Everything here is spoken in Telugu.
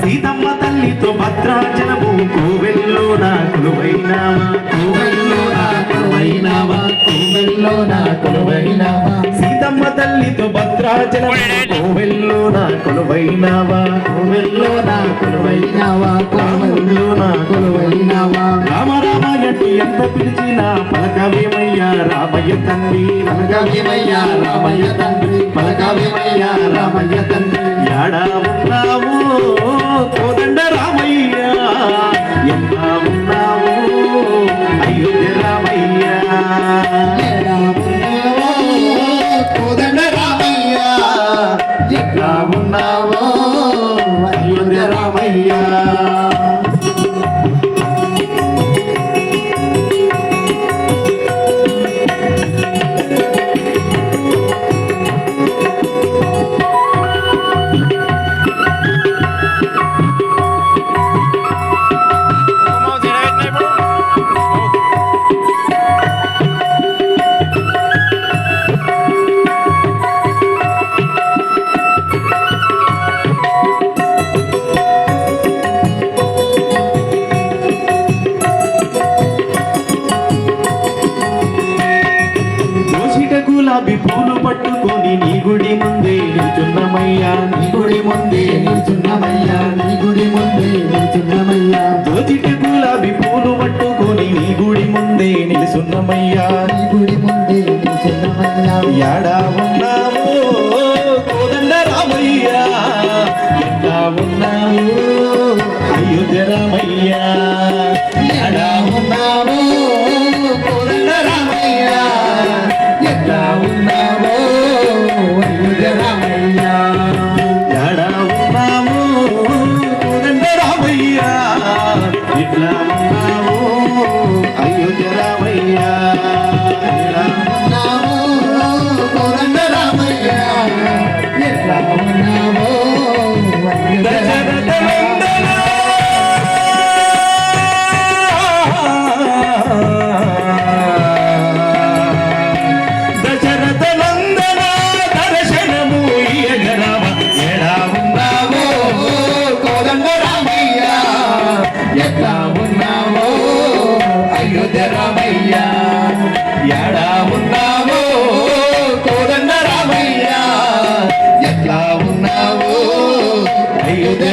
సీతమ్మ తల్లితో భద్రాచలము కోవెల్లో నా కొలువైనావా కోవెల్లో నా కొలువైనావా కోవెల్లో నా కొలువైనావా సీతమ్మ తల్లితో భద్రాచలం కోవెల్లో నా కొలువైనావా కోవెల్లో నా కొలువైనావా కోవెల్లో నా కొలువైనావా రామ రామ ఎట్టి ఎంత పిలిచినా పలకవేమయ్యా రామయ్య తండ్రి. పలకవేమయ్యా రామయ్య తండ్రి పలకవేమయ్యా గులాబీ పూలు పట్టుకొని నీ గుడి ముందే నిల్చున్నమయ్యా నీ గుడి ముందే నిల్చున్నమయ్యా నీ గుడి ముందే నిల్చున్నమయ్యా. దోషిట గులాబీ పూలు పట్టుకొని నీ గుడి ముందే నిలుసున్నమయ్యా అయోధ్య రామయ్య ఎడా ఉన్నావో కోదండ రామయ్యా. ఎట్లా ఉన్నావో అయోధ్య